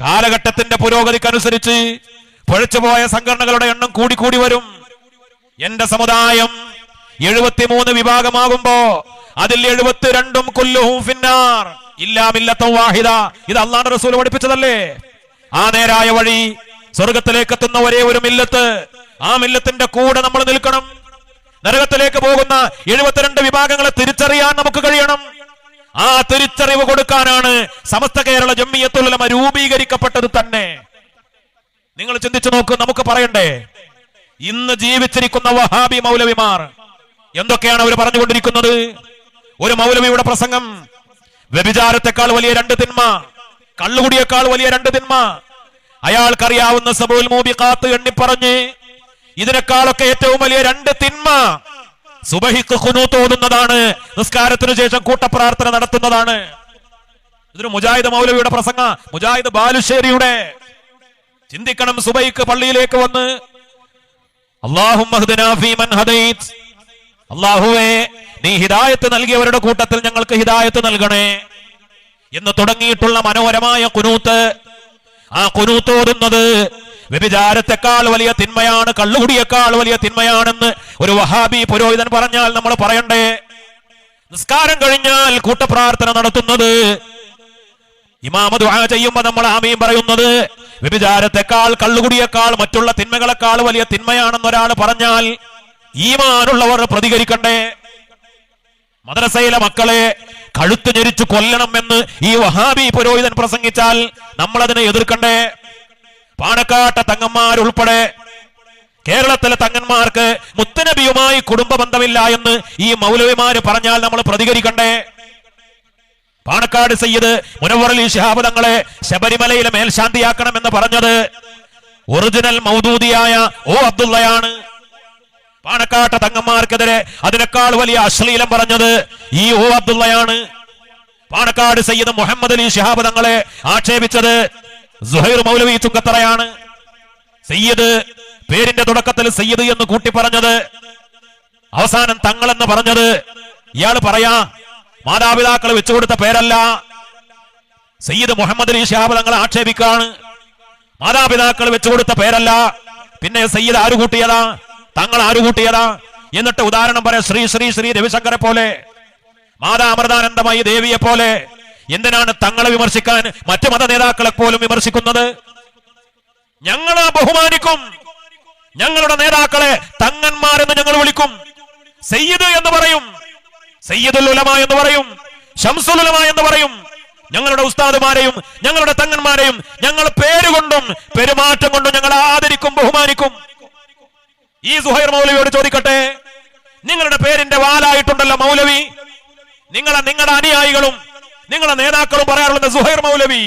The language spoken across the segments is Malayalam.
കാലഘട്ടത്തിന്റെ പുരോഗതിക്കനുസരിച്ച് പൊഴച്ചുപോയ സംഘടനകളുടെ എണ്ണം കൂടിക്കൂടി വരും. എന്റെ സമുദായം എഴുപത്തിമൂന്ന് വിഭാഗമാകുമ്പോ അതിൽ എഴുപത്തിരണ്ടും കൊല്ലുഹും ഫിന്നാർ. ഇല്ലാമില്ലത്തം വാഹിദ ഇത് അള്ളാഹ് റസൂൽ പഠിപ്പിച്ചതല്ലേ? ആ നേരായ വഴി സ്വർഗത്തിലേക്ക് എത്തുന്ന ഒരേ ഒരു മില്ലത്ത്. ആ മില്ലത്തിന്റെ കൂടെ നമ്മൾ നിൽക്കണം. നരകത്തിലേക്ക് പോകുന്ന എഴുപത്തിരണ്ട് വിഭാഗങ്ങളെ തിരിച്ചറിയാൻ നമുക്ക് കഴിയണം. ആ തിരിച്ചറിവ് കൊടുക്കാനാണ് സമസ്ത കേരള ജമ്മിയത്തുലമ രൂപീകരിക്കപ്പെട്ടത് തന്നെ. നിങ്ങൾ ചിന്തിച്ചു നോക്ക് നമുക്ക് പറയണ്ടേ? ഇന്ന് ജീവിച്ചിരിക്കുന്ന വഹാബി മൗലവിമാർ എന്തൊക്കെയാണ് അവർ പറഞ്ഞുകൊണ്ടിരിക്കുന്നത്? ഒരു മൗലവിയുടെ പ്രസംഗം വ്യഭിചാരത്തെക്കാൾ വലിയ രണ്ട് തിന്മ കള്ളുകുടിയേക്കാൾ വലിയ രണ്ട് തിന്മ. അയാൾക്കറിയാവുന്ന സബുൽ മൂബി കാത്ത് എണ്ണിപ്പറഞ്ഞ് ഇതിനേക്കാളൊക്കെ ഏറ്റവും വലിയ രണ്ട് തിന്മ സുബഹിക്ക് കുനു ഓതുന്നതാണ് നിസ്കാരത്തിനു ശേഷം കൂട്ടപ്രാർത്ഥന നടത്തുന്നതാണ്. ഇതൊരു മുജാഹിദ് മൗലവിയുടെ പ്രസംഗ മുജാഹിദ് ബാലുശ്ശേരിയുടെ. ചിന്തിക്കണം സുബൈക്ക് പള്ളിയിലേക്ക് വന്ന്. അള്ളാഹുവേ നീ ഹിദായത്ത് നൽകിയവരുടെ കൂട്ടത്തിൽ ഞങ്ങൾക്ക് ഹിദായത്ത് നൽകണേ. എന്ന് തുടങ്ങിയിട്ടുള്ള മനോഹരമായ കുനൂത്ത്. ആ കുനൂത്ത് ഓതുന്നത് വ്യഭിചാരത്തെക്കാൾ വലിയ തിന്മയാണ് കള്ളുകുടിയേക്കാൾ വലിയ തിന്മയാണെന്ന് ഒരു വഹാബി പുരോഹിതൻ പറഞ്ഞാൽ നമ്മൾ പറയണ്ടേ? നിസ്കാരം കഴിഞ്ഞാൽ കൂട്ടപ്രാർത്ഥന നടത്തുന്നത്. ഇമാമ ദുആ ചെയ്യുമ്പോൾ നമ്മൾ ആമീൻ പറയുന്നത് വ്യഭിചാരത്തെക്കാൾ കള്ളുകുടിയേക്കാൾ മറ്റുള്ള തിന്മകളെക്കാൾ വലിയ തിന്മയാണെന്ന് ഒരാൾ പറഞ്ഞാൽ ഈമാനുള്ളവർ പ്രതികരിക്കണ്ടേ? മദ്രസയിലെ മക്കളെ കഴുത്ത് ഞെരിച്ചു കൊല്ലണം എന്ന് ഈ വഹാബി പുരോഹിതൻ പ്രസംഗിച്ചാൽ നമ്മളതിനെ എതിർക്കണ്ടേ? പാണക്കാട്ട തങ്ങന്മാരുൾപ്പെടെ കേരളത്തിലെ തങ്ങന്മാർക്ക് മുത്തനബിയുമായി കുടുംബ ബന്ധമില്ല എന്ന് ഈ മൗലവിമാര് പറഞ്ഞാൽ നമ്മൾ പ്രതികരിക്കണ്ടേ? പാണക്കാട് സയ്യിദ് മുനവറലി ശിഹാബ് തങ്ങളെ ശബരിമലയിലെ മേൽശാന്തിയാക്കണമെന്ന് പറഞ്ഞത് ഒറിജിനൽ മൗദൂദിയായ ഓ അബ്ദുള്ളയാണ്. പാണക്കാട്ട തങ്ങന്മാർക്കെതിരെ അതിനേക്കാൾ വലിയ അശ്ലീലം പറഞ്ഞത് ഈ ഓ അബ്ദുള്ളയാണ്. പാണക്കാട് സയ്യിദ് മുഹമ്മദ് അലി ശിഹാബ് തങ്ങളെ ആക്ഷേപിച്ചത് സുഹൈർ മൗലവി ചുക്കത്തറയാണ് സയ്യിദ് പേരിന്റെ തുടക്കത്തിൽ സയ്യദ് എന്ന് കൂട്ടി പറഞ്ഞത് അവസാനം തങ്ങൾ എന്ന് പറഞ്ഞത് ഇയാൾ പറയാ മാതാപിതാക്കൾ വെച്ചുകൊടുത്ത പേരല്ല. സയ്യിദ് മുഹമ്മദ് അലി ഷിഹാബ് തങ്ങളെ ആക്ഷേപിക്കാണ് മാതാപിതാക്കൾ വെച്ചുകൊടുത്ത പേരല്ല. പിന്നെ സയ്യിദ് ആര് കൂട്ടിയതാ തങ്ങൾ ആര് കൂട്ടിയതാ എന്നിട്ട് ഉദാഹരണം പറയാം ശ്രീ ശ്രീ ശ്രീ രവിശങ്കരെ പോലെ മാതാ അമൃതാനന്ദമായി ദേവിയെ പോലെ എന്തിനാണ് തങ്ങളെ വിമർശിക്കാൻ മറ്റു മത നേതാക്കളെ പോലും വിമർശിക്കുന്നത്? ഞങ്ങളെ ബഹുമാനിക്കും. ഞങ്ങളുടെ നേതാക്കളെ തങ്ങന്മാരെന്ന് ഞങ്ങൾ വിളിക്കും. സയ്യിദ് എന്ന് പറയും. സയ്യിദുൽ ഉലമ എന്ന് പറയും. ഷംസുൽ ഉലമ എന്ന് പറയും. ഞങ്ങളുടെ ഉസ്താദുമാരെയും ഞങ്ങളുടെ തങ്ങന്മാരെയും ഞങ്ങൾ പേരുകൊണ്ടും പെരുമാറ്റം കൊണ്ടും ഞങ്ങൾ ആദരിക്കും ബഹുമാനിക്കും. ഈ സുഹൈർ മൗലവിയോട് ചോദിക്കട്ടെ? നിങ്ങളുടെ പേരിന്റെ വാലായിട്ടുണ്ടല്ലോ മൗലവി. നിങ്ങളെ നിങ്ങളുടെ അനുയായികളും നിങ്ങളുടെ നേതാക്കളും പറയാറുള്ളത് സുഹൈർ മൗലവി.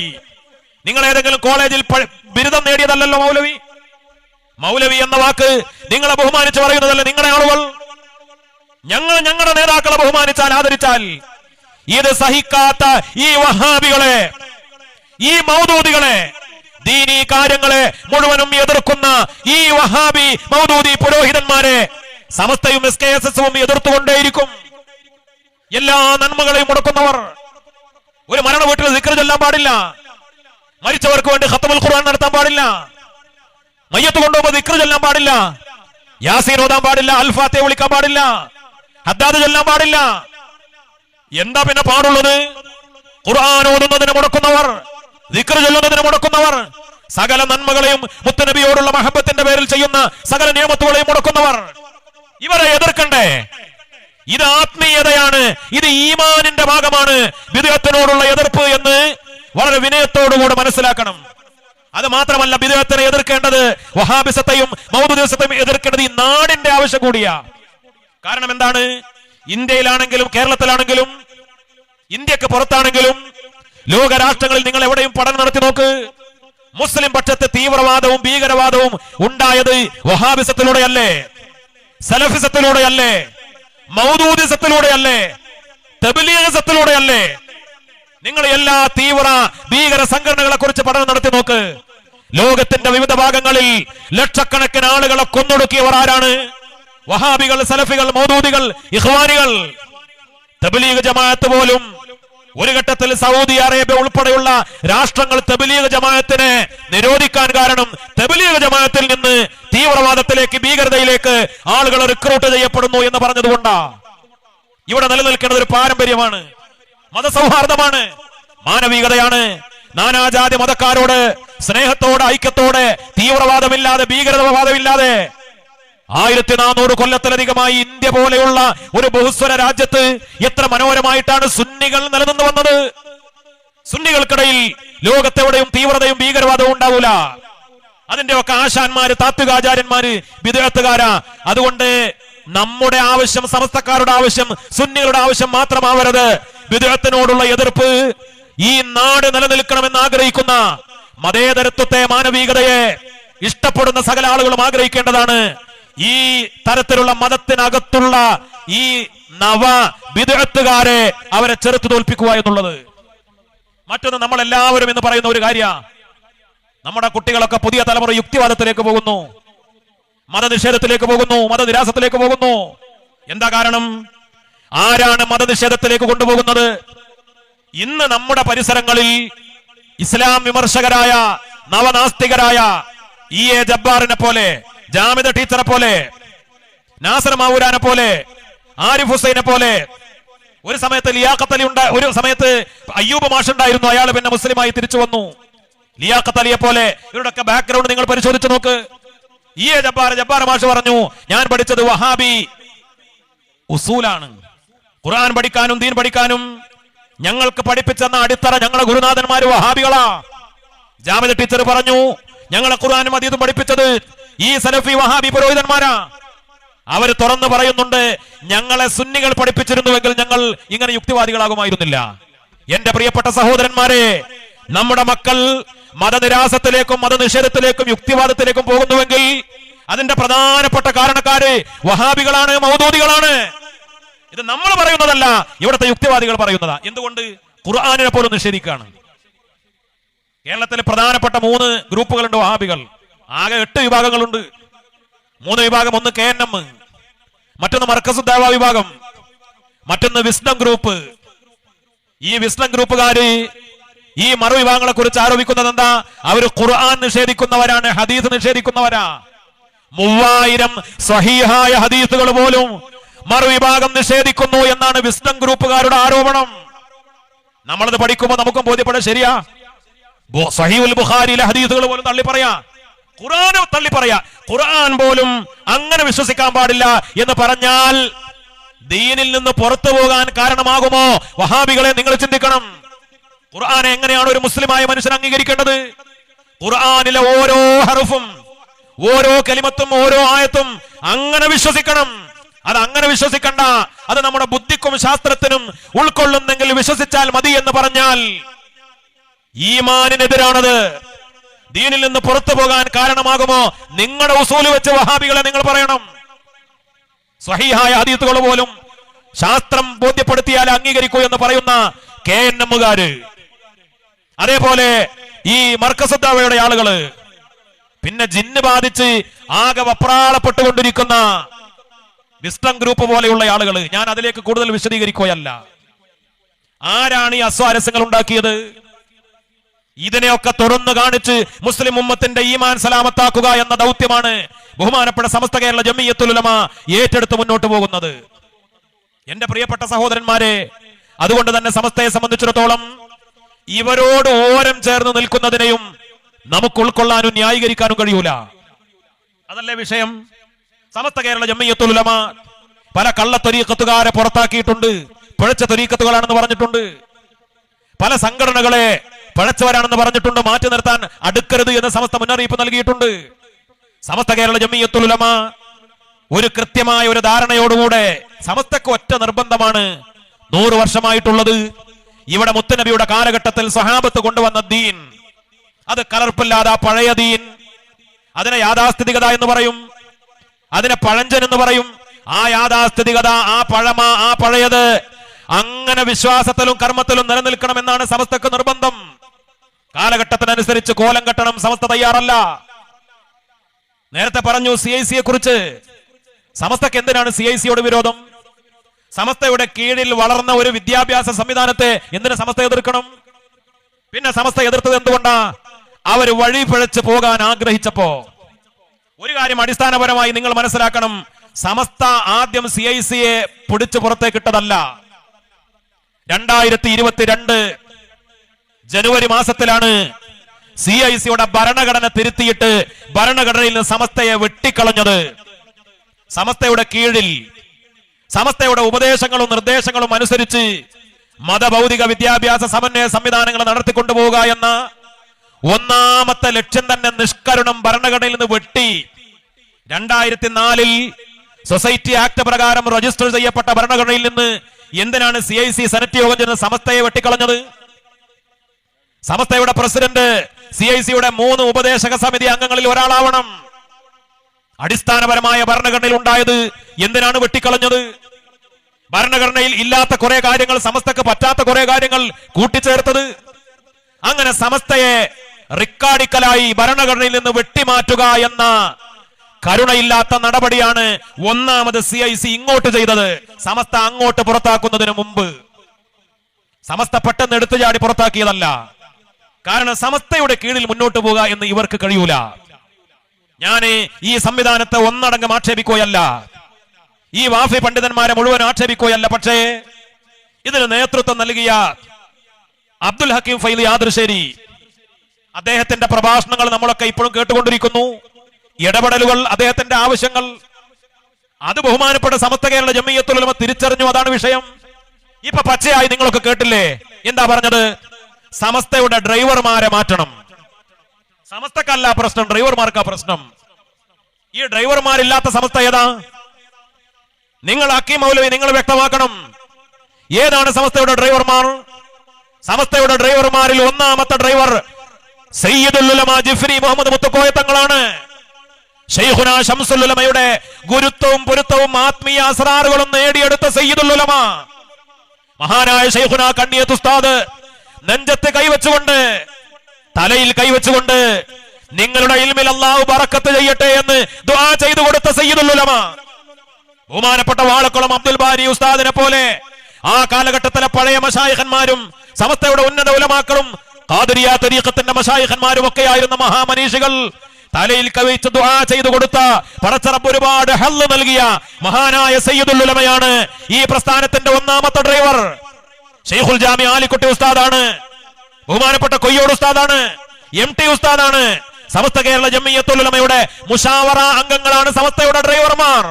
നിങ്ങൾ ഏതെങ്കിലും കോളേജിൽ ബിരുദം നേടിയതല്ലല്ലോ മൗലവി? മൗലവി എന്ന വാക്ക് നിങ്ങളെ ബഹുമാനിച്ച് പറയുന്നതല്ല നിങ്ങളുടെ ആളുകൾ? ഞങ്ങൾ ഞങ്ങളുടെ നേതാക്കളെ ബഹുമാനിച്ചാൽ ആദരിച്ചാൽ ഇത് സഹിക്കാത്ത ഈ വഹാബികളെ ഈ മൗദൂദികളെ ദീനീ കാര്യങ്ങളെ മുഴുവനും എതിർക്കുന്ന ഈ വഹാബി മൗദൂദി പുരോഹിതന്മാരെ സമസ്തയും എസ് കെ എസ് എസും എതിർത്തുകൊണ്ടേയിരിക്കും. എല്ലാ നന്മകളെയും മുടക്കുന്നവർ ഒരു മരണ വീട്ടിൽ ദിക്ർ ചൊല്ലാൻ പാടില്ല. മരിച്ചവർക്ക് വേണ്ടി ഖത്തമുൽ ഖുർആൻ നടത്താൻ പാടില്ല. മയ്യത്ത് കൊണ്ടുപോകുമ്പോൾ ദിക്ർ ചൊല്ലാൻ പാടില്ല. യാസീൻ ഓതാൻ പാടില്ല അൽഫാത്തെ വിളിക്കാൻ പാടില്ല. ഹദ്ദാദ് ചൊല്ലാൻ പാടില്ല. എന്താ പിന്നെ പാടുള്ളത്? ഖുർആൻ ഓതുന്നതിന് മുടക്കുന്നവർ ദിക്ർ ചൊല്ലുന്നതിന് മുടക്കുന്നവർ സകല നന്മകളെയും മുത്തനബിയോടുള്ള മഹബത്തിന്റെ പേരിൽ ചെയ്യുന്ന സകല നിയമത്തുകളെയും മുടക്കുന്നവർ. ഇവരെ എതിർക്കണ്ടേ? ഇത് ആത്മീയതയാണ്. ഇത് ഈമാനിന്റെ ഭാഗമാണ്. വിദേഹത്തിനോടുള്ള എതിർപ്പ് എന്ന് വളരെ വിനയത്തോടുകൂടെ മനസ്സിലാക്കണം. അത് മാത്രമല്ല വിദേഹത്തിനെ എതിർക്കേണ്ടത് വഹാബിസത്തെയും മൗദുദിവസത്തെയും എതിർക്കേണ്ടത് ഈ നാടിന്റെ ആവശ്യം കൂടിയാ. കാരണം എന്താണ്? ഇന്ത്യയിലാണെങ്കിലും കേരളത്തിലാണെങ്കിലും ഇന്ത്യയ്ക്ക് പുറത്താണെങ്കിലും ലോകരാഷ്ട്രങ്ങളിൽ നിങ്ങൾ എവിടെയും പഠനം നടത്തി നോക്ക്. മുസ്ലിം പക്ഷത്തെ തീവ്രവാദവും ഭീകരവാദവും ഉണ്ടായത് വഹാബിസത്തിലൂടെയല്ലേ? സലഫിസത്തിലൂടെയല്ലേ? മൗദൂദിസത്തിലൂടെയല്ലേ? തെബിലീസത്തിലൂടെയല്ലേ നിങ്ങൾ എല്ലാ തീവ്ര ഭീകര സംഘടനകളെ കുറിച്ച് പഠനം നടത്തി നോക്ക്. ലോകത്തിന്റെ വിവിധ ഭാഗങ്ങളിൽ ലക്ഷക്കണക്കിന് ആളുകളെ കൊന്നൊടുക്കിയവർ ആരാണ്? വഹാബികൾ സലഫികൾ മൗദൂദികൾ ഇഹ്വാനികൾ തബലീഗ് ജമാഅത്ത് പോലും ഒരു ഘട്ടത്തിൽ സൗദി അറേബ്യ ഉൾപ്പെടെയുള്ള രാഷ്ട്രങ്ങൾ തെബിലീഗ് ജമാഅത്തിനെ നിരോധിക്കാൻ കാരണം തെബിലീഗ് ജമാഅത്തിൽ നിന്ന് തീവ്രവാദത്തിലേക്ക് ഭീകരതയിലേക്ക് ആളുകൾ റിക്രൂട്ട് ചെയ്യപ്പെടുന്നു എന്ന് പറഞ്ഞതുകൊണ്ടാ. ഇവിടെ നിലനിൽക്കേണ്ടത് ഒരു പാരമ്പര്യമാണ് മതസൗഹാർദ്ദമാണ് മാനവികതയാണ്. നാനാജാതി മതക്കാരോട് സ്നേഹത്തോടെ ഐക്യത്തോടെ തീവ്രവാദമില്ലാതെ ഭീകരതവാദമില്ലാതെ ആയിരത്തി നാനൂറ് കൊല്ലത്തിലധികമായി ഇന്ത്യ പോലെയുള്ള ഒരു ബഹുസ്വര രാജ്യത്ത് എത്ര മനോഹരമായിട്ടാണ് സുന്നികൾ നിലനിന്ന് വന്നത്? സുന്നികൾക്കിടയിൽ ലോകത്തെവിടെയും തീവ്രതയും ഭീകരവാദവും ഉണ്ടാവൂല. അതിന്റെ ഒക്കെ ആശാന്മാര് താത്വികാചാര്യന്മാര് വിദേഹത്തുകാരാ. അതുകൊണ്ട് നമ്മുടെ ആവശ്യം സമസ്തക്കാരുടെ ആവശ്യം സുന്നികളുടെ ആവശ്യം മാത്രമാവരുത്. വിദേഹത്തിനോടുള്ള എതിർപ്പ് ഈ നാട് നിലനിൽക്കണമെന്ന് ആഗ്രഹിക്കുന്ന മതേതരത്വത്തെ മാനവികതയെ ഇഷ്ടപ്പെടുന്ന സകല ആളുകളും ആഗ്രഹിക്കേണ്ടതാണ്. ഈ തരത്തിലുള്ള മതത്തിനകത്തുള്ള ഈ നവ വിദഗ്ധക്കാരെ അവരെ ചെറുത്തു തോൽപ്പിക്കുക എന്നുള്ളത്. മറ്റൊന്ന് നമ്മൾ എല്ലാവരും എന്ന് പറയുന്ന ഒരു കാര്യ. നമ്മുടെ കുട്ടികളൊക്കെ പുതിയ തലമുറ യുക്തിവാദത്തിലേക്ക് പോകുന്നു. മതനിഷേധത്തിലേക്ക് പോകുന്നു. മതനിരാസത്തിലേക്ക് പോകുന്നു. എന്താ കാരണം? ആരാണ് മതനിഷേധത്തിലേക്ക് കൊണ്ടുപോകുന്നത്? ഇന്ന് നമ്മുടെ പരിസരങ്ങളിൽ ഇസ്ലാം വിമർശകരായ നവനാസ്തികരായ ഇ എ ജബ്ബാറിനെ പോലെ ജാമിദ ടീച്ചറെ പോലെ നാസർ മാവൂരാനെ പോലെ ആരിഫ് ഹുസൈനെ പോലെ. ഒരു സമയത്ത് അലി ഉണ്ട് ഒരു സമയത്ത് അയ്യൂബ് മാഷുണ്ടായിരുന്നു അയാൾ പിന്നെ മുസ്ലിമായി തിരിച്ചു വന്നു. ലിയാഖത്ത് അലിയെ പോലെ. ഇവരുടെയൊക്കെ ബാക്ക്ഗ്രൗണ്ട് നിങ്ങൾ പരിശോധിച്ചു നോക്ക്. ഈ ജബ്ബാർ ജബ്ബാർ മാഷ് പറഞ്ഞു ഞാൻ പഠിച്ചത് വഹാബി ഉസൂലാണ്. ഖുർആൻ പഠിക്കാനും ദീൻ പഠിക്കാനും ഞങ്ങൾക്ക് പഠിപ്പിച്ചെന്ന അടിത്തറ ഞങ്ങളെ ഗുരുനാഥന്മാര് വഹാബികളാ. ജാമിദ ടീച്ചർ പറഞ്ഞു ഞങ്ങളെ ഖുർആനും അതീതും പഠിപ്പിച്ചത് ഈ സലഫി വഹാബി പുരോഹിതന്മാരാ. അവർ തുറന്നു പറയുന്നുണ്ട് ഞങ്ങളെ സുന്നികൾ പഠിപ്പിച്ചിരുന്നുവെങ്കിൽ ഞങ്ങൾ ഇങ്ങനെ യുക്തിവാദികളാകുമായിരുന്നില്ല. എന്റെ പ്രിയപ്പെട്ട സഹോദരന്മാരെ നമ്മുടെ മക്കൾ മതനിരാസത്തിലേക്കും മതനിഷേധത്തിലേക്കും യുക്തിവാദത്തിലേക്കും പോകുന്നുവെങ്കിൽ അതിന്റെ പ്രധാനപ്പെട്ട കാരണക്കാര് വഹാബികളാണ് മൗദൂദികളാണ്. ഇത് നമ്മൾ പറയുന്നതല്ല ഇവിടുത്തെ യുക്തിവാദികൾ പറയുന്നതാ. എന്തുകൊണ്ട്? ഖുർആാനിനെ പോലും നിഷേധിക്കുകയാണ്. കേരളത്തിലെ പ്രധാനപ്പെട്ട മൂന്ന് ഗ്രൂപ്പുകളുണ്ട് വഹാബികൾ. ആകെ എട്ട് വിഭാഗങ്ങളുണ്ട്. മൂന്ന് വിഭാഗം ഒന്ന് കെ എൻ എം മറ്റൊന്ന് മർക്കസുദ്ദാവ വിഭാഗം മറ്റൊന്ന് വിസ്ഡം ഗ്രൂപ്പ്. ഈ വിസ്ഡം ഗ്രൂപ്പുകാര് ഈ മറുവിഭാഗങ്ങളെ കുറിച്ച് ആരോപിക്കുന്നത് എന്താ? അവർ ഖുർആൻ നിഷേധിക്കുന്നവരാണ് ഹദീസ് നിഷേധിക്കുന്നവരാ. മൂവായിരം സഹീഹായ ഹദീസുകൾ പോലും മറുവിഭാഗം നിഷേധിക്കുന്നു എന്നാണ് വിസ്ഡം ഗ്രൂപ്പുകാരുടെ ആരോപണം. നമ്മളത് പഠിക്കുമ്പോൾ നമുക്കും ബോധ്യപ്പെടാൻ ശരിയാ. സഹീഉൽ ബുഖാരിയിലെ ഹദീസുകൾ പോലും തള്ളി പറയാ ഖുർആൻ തള്ളി പറയാ ഖുർആൻ പോലും അങ്ങനെ വിശ്വസിക്കാൻ പാടില്ല എന്ന് പറഞ്ഞാൽ ദീനിൽ നിന്ന് പുറത്തു പോകാൻ കാരണമാകുമോ? വഹാബികളെ നിങ്ങൾ ചിന്തിക്കണം. ഖുർആനെ എങ്ങനെയാണ് ഒരു മുസ്ലിമായ മനുഷ്യൻ അംഗീകരിക്കേണ്ടത്? ഖുർആനിലെ ഓരോ ഹറുഫും ഓരോ കലിമത്തും ഓരോ ആയത്തും അങ്ങനെ വിശ്വസിക്കണം. അത് അങ്ങനെ വിശ്വസിക്കണ്ട. അത് നമ്മുടെ ബുദ്ധിക്കും ശാസ്ത്രത്തിനും ഉൾക്കൊള്ളുന്നെങ്കിൽ വിശ്വസിച്ചാൽ മതി എന്ന് പറഞ്ഞാൽ ഈമാനിനെതിരാണത്. ദീനിൽ നിന്ന് പുറത്തു പോകാൻ കാരണമാകുമോ? നിങ്ങളുടെ ഉസൂൽ വെച്ച് വഹാബികളെ നിങ്ങൾ പറയണം. സ്വഹീഹായ ഹദീത്തുകൾ പോലും ശാസ്ത്രം ബോധ്യപ്പെടുത്തിയാൽ അംഗീകരിക്കൂ എന്ന് പറയുന്ന കെ എൻ എമ്മുകാര്. അതേപോലെ ഈ മർക്കസദ്ദാവയുടെ ആളുകൾ പിന്നെ ജിന്ന് ബാധിച്ച് ആകെ വപ്രാളപ്പെട്ടുകൊണ്ടിരിക്കുന്ന വിസ്റ്റം ഗ്രൂപ്പ് പോലെയുള്ള ആളുകൾ. ഞാൻ അതിലേക്ക് കൂടുതൽ വിശദീകരിക്കുകയല്ല. ആരാണ് ഈ അസ്വാരസ്യങ്ങൾ ഉണ്ടാക്കിയത്? ഇതിനെയൊക്കെ തുറന്നു കാണിച്ച് മുസ്ലിം ഉമ്മത്തിന്റെ ഈമാൻ സലാമത്താക്കുക എന്ന ദൗത്യമാണ് ബഹുമാനപ്പെട്ട സമസ്ത കേരള ജമിയത്തുലമ ഏറ്റെടുത്ത് മുന്നോട്ട് പോകുന്നത്. എന്റെ പ്രിയപ്പെട്ട സഹോദരന്മാരെ അതുകൊണ്ട് തന്നെ സമസ്തയെ സംബന്ധിച്ചിടത്തോളം ഇവരോട് ഓരം ചേർന്ന് നിൽക്കുന്നതിനെയും നമുക്ക് ഉൾക്കൊള്ളാനും ന്യായീകരിക്കാനും കഴിയൂല. അതല്ലേ വിഷയം? സമസ്ത കേരള ജമ്മിയത്തുലമ പല കള്ളത്തൊരീക്കത്തുകാരെ പുറത്താക്കിയിട്ടുണ്ട് പിഴച്ച തൊരീക്കത്തുകളാണെന്ന് പറഞ്ഞിട്ടുണ്ട്. പല സംഘടനകളെ പിഴച്ചവരാണെന്ന് പറഞ്ഞിട്ടുണ്ട് മാറ്റി നിർത്താൻ അടുക്കരുത് എന്ന് സമസ്ത മുന്നറിയിപ്പ് നൽകിയിട്ടുണ്ട്. സമസ്ത കേരള ജമ്മിയത്തുലമ ഒരു കൃത്യമായ ഒരു ധാരണയോടുകൂടെ സമസ്തക്ക് ഒറ്റ നിർബന്ധമാണ് നൂറ് വർഷമായിട്ടുള്ളത്. ഇവിടെ മുത്തനബിയുടെ കാലഘട്ടത്തിൽ സഹാബത്ത് കൊണ്ടുവന്ന ദീൻ അത് കലർപ്പില്ലാതെ പഴയ ദീൻ അതിനെ യാഥാസ്ഥിതികത എന്ന് പറയും അതിനെ പഴഞ്ചൻ എന്ന് പറയും. ആ യാഥാസ്ഥിതികത ആ പഴമ ആ പഴയത് അങ്ങനെ വിശ്വാസത്തിലും കർമ്മത്തിലും നിലനിൽക്കണമെന്നാണ് സമസ്തക്ക് നിർബന്ധം. കാലഘട്ടത്തിനനുസരിച്ച് കോലം കെട്ടണം സമസ്ത തയ്യാറല്ല. നേരത്തെ പറഞ്ഞു സി ഐ സിയെ കുറിച്ച്. സമസ്തക്ക് എന്തിനാണ് സി ഐ സിയോട് വിരോധം? സമസ്തയുടെ കീഴിൽ വളർന്ന ഒരു വിദ്യാഭ്യാസ സംവിധാനത്തെ എന്തിനു സമസ്ത എതിർക്കണം? പിന്നെ സമസ്ത എതിർത്തത് എന്തുകൊണ്ടാ? അവർ വഴി പിഴച്ച് പോകാൻ ആഗ്രഹിച്ചപ്പോ. ഒരു കാര്യം അടിസ്ഥാനപരമായി നിങ്ങൾ മനസ്സിലാക്കണം. സമസ്ത ആദ്യം സി ഐ സിയെ പിടിച്ചു പുറത്തേക്കിട്ടതല്ല രണ്ടായിരത്തി ഇരുപത്തിരണ്ട് ജനുവരി മാസത്തിലാണ് സി ഐ സിയുടെ ഭരണഘടന തിരുത്തിയിട്ട് ഭരണഘടനയിൽ നിന്ന് സമസ്തയെ വെട്ടിക്കളഞ്ഞത്. സമസ്തയുടെ കീഴിൽ സമസ്തയുടെ ഉപദേശങ്ങളും നിർദ്ദേശങ്ങളും അനുസരിച്ച് മതഭൗതിക വിദ്യാഭ്യാസ സമന്വയ സംവിധാനങ്ങൾ നടത്തിക്കൊണ്ടുപോവുക എന്ന ഒന്നാമത്തെ ലക്ഷ്യം തന്നെ നിഷ്കരുണം ഭരണഘടനയിൽ നിന്ന് വെട്ടി രണ്ടായിരത്തി നാലിൽ സൊസൈറ്റി ആക്ട് പ്രകാരം രജിസ്റ്റർ ചെയ്യപ്പെട്ട ഭരണഘടനയിൽ നിന്ന് എന്തിനാണ് സി ഐ സി സെനറ്റ് യോഗം ചെന്ന് സമസ്തയെ വെട്ടിക്കളഞ്ഞത്? സമസ്തയുടെ പ്രസിഡന്റ് സി ഐ സിയുടെ മൂന്ന് ഉപദേശക സമിതി അംഗങ്ങളിൽ ഒരാളാവണം. അടിസ്ഥാനപരമായ ഭരണഘടനയിൽ ഉണ്ടായത് എന്തിനാണ് വെട്ടിക്കളഞ്ഞത്? ഭരണഘടനയിൽ ഇല്ലാത്ത കുറെ കാര്യങ്ങൾ സമസ്തക്ക് പറ്റാത്ത കുറെ കാര്യങ്ങൾ കൂട്ടിച്ചേർത്തത്. അങ്ങനെ സമസ്തയെ റിക്കാർഡിക്കലായി ഭരണഘടനയിൽ നിന്ന് വെട്ടിമാറ്റുക എന്ന കരുണയില്ലാത്ത നടപടിയാണ് ഒന്നാമത് സി ഐ സി ഇങ്ങോട്ട് ചെയ്തത്. സമസ്ത അങ്ങോട്ട് പുറത്താക്കുന്നതിന് മുമ്പ്. സമസ്ത പെട്ടെന്ന് എടുത്തു ചാടി പുറത്താക്കിയതല്ല. കാരണം സമസ്തയുടെ കീഴിൽ മുന്നോട്ട് പോകുക എന്ന് ഇവർക്ക് കഴിയൂല. ഞാൻ ഈ സംവിധാനത്തെ ഒന്നടങ്കം ആക്ഷേപിക്കുകയല്ല. ഈ വാഫി പണ്ഡിതന്മാരെ മുഴുവൻ ആക്ഷേപിക്കുകയല്ല പക്ഷേ ഇതിന് നേതൃത്വം നൽകിയ അബ്ദുൽ ഹക്കീം ഫൈലി ആദർശേരി അദ്ദേഹത്തിന്റെ പ്രഭാഷണങ്ങൾ നമ്മളൊക്കെ ഇപ്പോഴും കേട്ടുകൊണ്ടിരിക്കുന്നു. ഇടപെടലുകൾ അദ്ദേഹത്തിന്റെ ആവശ്യങ്ങൾ. അത് ബഹുമാനപ്പെട്ട സമസ്ത കേരള ജമ്മിയത്തുലമ തിരിച്ചറിഞ്ഞു അതാണ് വിഷയം. ഇപ്പൊ പച്ചയായി നിങ്ങളൊക്കെ കേട്ടില്ലേ? എന്താ പറഞ്ഞത്? സമസ്തയുടെ ഡ്രൈവർമാരെ മാറ്റണം. സമസ്തക്കല്ല പ്രശ്നം ഡ്രൈവർമാർക്കാ പ്രശ്നം. ഈ ഡ്രൈവർമാരില്ലാത്ത സമസ്ത ഏതാ? നിങ്ങൾ അക്കി മൗലവി നിങ്ങൾ വ്യക്തമാക്കണം. ഏതാണ് സമസ്തയുടെ ഡ്രൈവർമാർ? സമസ്തയുടെ ഡ്രൈവർമാരിൽ ഒന്നാമത്തെ ഡ്രൈവർ സയ്യിദുല്ലുലമ ജിഫ്രി മുഹമ്മദ് മുത്തുക്കോയ തങ്ങളാണ്. ഷെയ്ഖുന ഷംസുല്ലുലമയുടെ ഗുരുത്വവും പൊരുത്തവും ആത്മീയ അസറാറുകളും നേടിയെടുത്ത സയ്യിദുല്ലുലമ മഹാനായ ഷെയ്ഖുന കണ്ണിയത്ത് ഉസ്താദ് നെഞ്ചത്ത് കൈവച്ചുകൊണ്ട് തലയിൽ കൈവച്ചുകൊണ്ട് നിങ്ങളുടെ ഇൽമിൽ അള്ളാഹു പറക്കത്ത് ചെയ്യട്ടെ എന്ന് ചെയ്തു കൊടുത്ത സയ്യിദുല്ലുലമ ബഹുമാനപ്പെട്ട വാളക്കുളം അബ്ദുൽ ബാരി ഉസ്താദിനെ പോലെ ആ കാലഘട്ടത്തിലെ പഴയ മഷായിഖന്മാരും സമസ്തയുടെ ഉന്നത ഉലമാക്കളും ഖാദിരിയ തരീഖത്തിന്റെ മഷായഹന്മാരും ഒക്കെ ആയിരുന്ന മഹാമനീഷികൾ തലയിൽ കവിച്ച് ദുആ ചെയ്തു കൊടുത്ത പടച്ചറപ്പ് ഒരുപാട് ഹല്ല് നൽകിയ മഹാനായ സയ്യിദുൽ ഉലമയാണ് ഈ പ്രസ്ഥാനത്തിന്റെ ഒന്നാമത്തെ ഡ്രൈവർ. ഷെയ്ഖുൽ ജാമി ആലിക്കുട്ടി ഉസ്താദാണ്. ബഹുമാനപ്പെട്ട കൊയ്യോട് ഉസ്താദാണ്. എം ടി ഉസ്താദാണ്. സമസ്ത കേരള ജമ്മിയത്തുലമയുടെ മുഷാവറ അംഗങ്ങളാണ് സമസ്തയുടെ ഡ്രൈവർമാർ.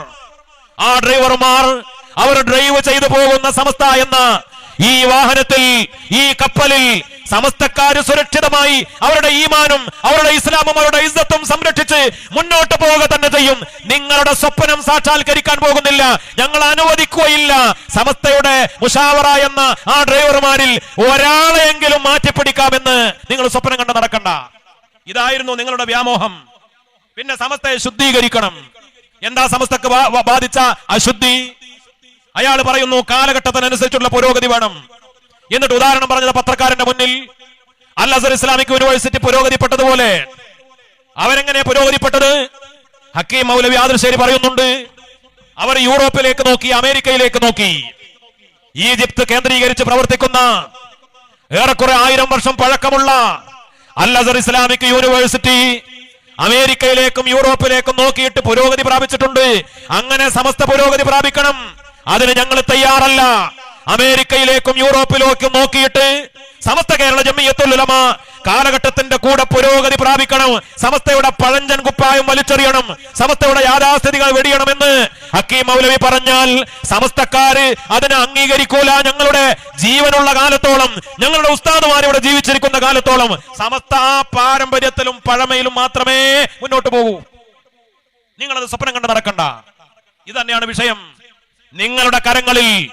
ആ ഡ്രൈവർമാർ അവർ ഡ്രൈവ് ചെയ്തു പോകുന്ന സമസ്ത എന്ന ഈ വാഹനത്തിൽ ഈ കപ്പലിൽ സമസ്തക്കാര് സുരക്ഷിതമായി അവരുടെ ഈമാനും അവരുടെ ഇസ്ലാമും അവരുടെ ഇസ്സത്തും സംരക്ഷിച്ച് മുന്നോട്ട് പോവുക തന്നെ ചെയ്യും. നിങ്ങളുടെ സ്വപ്നം സാക്ഷാത്കരിക്കാൻ പോകുന്നില്ല. ഞങ്ങൾ അനുവദിക്കുകയില്ല. സമസ്തയുടെ മുഷാവറ എന്ന ആ ഡ്രൈവർമാരിൽ ഒരാളെയെങ്കിലും മാറ്റിപ്പിടിക്കാമെന്ന് നിങ്ങൾ സ്വപ്നം കണ്ട് നടക്കണ്ട. ഇതായിരുന്നു നിങ്ങളുടെ വ്യാമോഹം. പിന്നെ സമസ്തയെ ശുദ്ധീകരിക്കണം. എന്താ സമസ്തക്ക് ബാധിച്ച അശുദ്ധി? അയാൾ പറയുന്നു കാലഘട്ടത്തിനനുസരിച്ചുള്ള പുരോഗതി വേണം. എന്നിട്ട് ഉദാഹരണം പറഞ്ഞത് പത്രക്കാരന്റെ മുന്നിൽ. അൽ അസർ ഇസ്ലാമിക് യൂണിവേഴ്സിറ്റി പുരോഗതിപ്പെട്ടതുപോലെ. അവരെങ്ങനെ പുരോഗതിപ്പെട്ടത്? ഹക്കീം മൗലവി ആദർശേരി പറയുന്നുണ്ട്. അവർ യൂറോപ്പിലേക്ക് നോക്കി അമേരിക്കയിലേക്ക് നോക്കി. ഈജിപ്ത് കേന്ദ്രീകരിച്ച് പ്രവർത്തിക്കുന്ന ഏറെക്കുറെ ആയിരം വർഷം പഴക്കമുള്ള അൽ അസർ ഇസ്ലാമിക് യൂണിവേഴ്സിറ്റി അമേരിക്കയിലേക്കും യൂറോപ്പിലേക്കും നോക്കിയിട്ട് പുരോഗതി പ്രാപിച്ചിട്ടുണ്ട്. അങ്ങനെ സമസ്ത പുരോഗതി പ്രാപിക്കണം. അതിന് ഞങ്ങൾ തയ്യാറല്ല. അമേരിക്കയിലേക്കും യൂറോപ്പിലേക്കും നോക്കിയിട്ട് സമസ്ത കേരള ജമ്മിയത്തുലമ കാലഘട്ടത്തിന്റെ കൂടെ പുരോഗതി പ്രാപിക്കണം. സമസ്തയുടെ പഴഞ്ചൻ കുപ്പായം വലിച്ചെറിയണം. സമസ്തയുടെ യാഥാസ്ഥിതികൾ വെടിയണമെന്ന് ഹക്കീം മൗലവി പറഞ്ഞാൽ സമസ്തക്കാര് അതിനെ അംഗീകരിക്കൂല. ഞങ്ങളുടെ ജീവനുള്ള കാലത്തോളം ഞങ്ങളുടെ ഉസ്താദുമാർ ജീവിച്ചിരിക്കുന്ന കാലത്തോളം സമസ്ത ആ പാരമ്പര്യത്തിലും പഴമയിലും മാത്രമേ മുന്നോട്ട് പോകൂ. നിങ്ങളത് സ്വപ്നം കണ്ട് നടക്കണ്ട. ഇത് തന്നെയാണ് വിഷയം. നിങ്ങളുടെ കരങ്ങളിൽ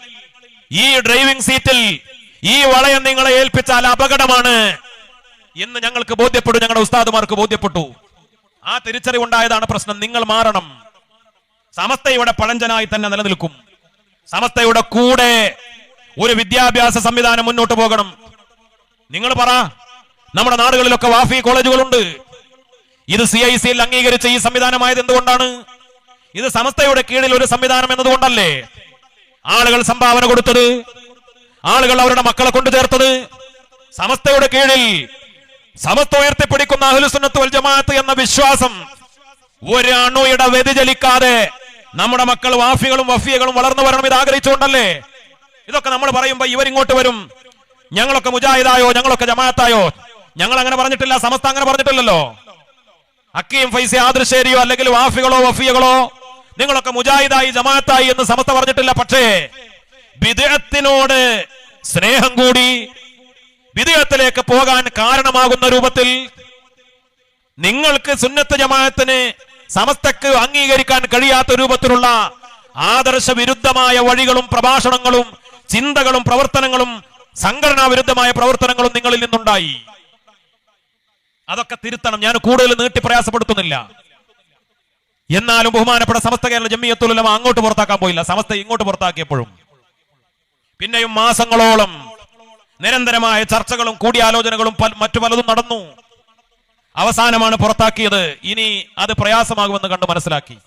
ഈ ഡ്രൈവിംഗ് സീറ്റിൽ ഈ വളയം നിങ്ങളെ ഏൽപ്പിച്ചാൽ അപകടമാണ് എന്ന് ഞങ്ങൾക്ക് ബോധ്യപ്പെട്ടു. ഞങ്ങളുടെ ഉസ്താദുമാർക്ക് ബോധ്യപ്പെട്ടു. ആ തിരിച്ചറിവുണ്ടായതാണ് പ്രശ്നം. നിങ്ങൾ മാറണം. സമസ്തയുടെ പഴഞ്ചനായി തന്നെ നിലനിൽക്കും. സമസ്തയുടെ കൂടെ ഒരു വിദ്യാഭ്യാസ സംവിധാനം മുന്നോട്ട് പോകണം. നിങ്ങൾ പറ നമ്മുടെ നാടുകളിലൊക്കെ വാഫി കോളേജുകളുണ്ട്. ഇത് സി ഐ സിയിൽ അംഗീകരിച്ച ഈ സംവിധാനമായത് എന്തുകൊണ്ടാണ്? ഇത് സമസ്തയുടെ കീഴിൽ ഒരു സംവിധാനം എന്നതുകൊണ്ടല്ലേ? ആളുകൾ സംഭാവന കൊടുത്തത്? ആളുകൾ അവരുടെ മക്കളെ കൊണ്ടു ചേർത്തത്? സമസ്തയുടെ കീഴിൽ സമസ്ത ഉയർത്തിപ്പിടിക്കുന്ന അഹ്ലുസുന്നത്ത് ജമാഅത്ത് എന്ന വിശ്വാസം ഒരു അണുയുടെ വ്യതിചലിക്കാതെ നമ്മുടെ മക്കൾ വാഫികളും വഫിയകളും വളർന്നു വരണം ഇത് ആഗ്രഹിച്ചുകൊണ്ടല്ലേ? ഇതൊക്കെ നമ്മൾ പറയുമ്പോ ഇവരിങ്ങോട്ട് വരും. ഞങ്ങളൊക്കെ മുജാഹിദായോ ഞങ്ങളൊക്കെ ജമാഅത്തായോ? ഞങ്ങൾ അങ്ങനെ പറഞ്ഞിട്ടില്ല സമസ്ത അങ്ങനെ പറഞ്ഞിട്ടില്ലല്ലോ. അക്കീം ഫൈസ ആദർശേരിയോ അല്ലെങ്കിൽ വാഫികളോ വഫിയകളോ നിങ്ങളൊക്കെ മുജാഹിദായി ജമാഅത്തായി എന്ന് സമസ്ത പറഞ്ഞിട്ടില്ല. പക്ഷേ വിദേഹത്തിനോട് സ്നേഹം കൂടി വിദേഹത്തിലേക്ക് പോകാൻ കാരണമാകുന്ന രൂപത്തിൽ നിങ്ങൾക്ക് സുന്നത്ത് ജമാഅത്തിന് സമസ്തക്ക് അംഗീകരിക്കാൻ കഴിയാത്ത രൂപത്തിലുള്ള ആദർശ വിരുദ്ധമായ വഴികളും പ്രഭാഷണങ്ങളും ചിന്തകളും പ്രവർത്തനങ്ങളും സംഘടനാ വിരുദ്ധമായ പ്രവർത്തനങ്ങളും നിങ്ങളിൽ നിന്നുണ്ടായി. അതൊക്കെ തിരുത്തണം. ഞാൻ കൂടുതൽ നീട്ടി പ്രയാസപ്പെടുത്തുന്നില്ല. എന്നാലും ബഹുമാനപ്പെട്ട സമസ്ത കേരള ജമ്മിയത്തുലമ അങ്ങോട്ട് പുറത്താക്കാൻ പോയില്ല. സമസ്ത ഇങ്ങോട്ട് പുറത്താക്കിയപ്പോഴും. പിന്നെയും മാസങ്ങളോളം നിരന്തരമായ ചർച്ചകളും കൂടിയാലോചനകളും മറ്റു പലതും നടന്നു. അവസാനമാണ് പുറത്താക്കിയത്. ഇനി അത് പ്രയാസമാകുമെന്ന് കണ്ട് മനസ്സിലാക്കി.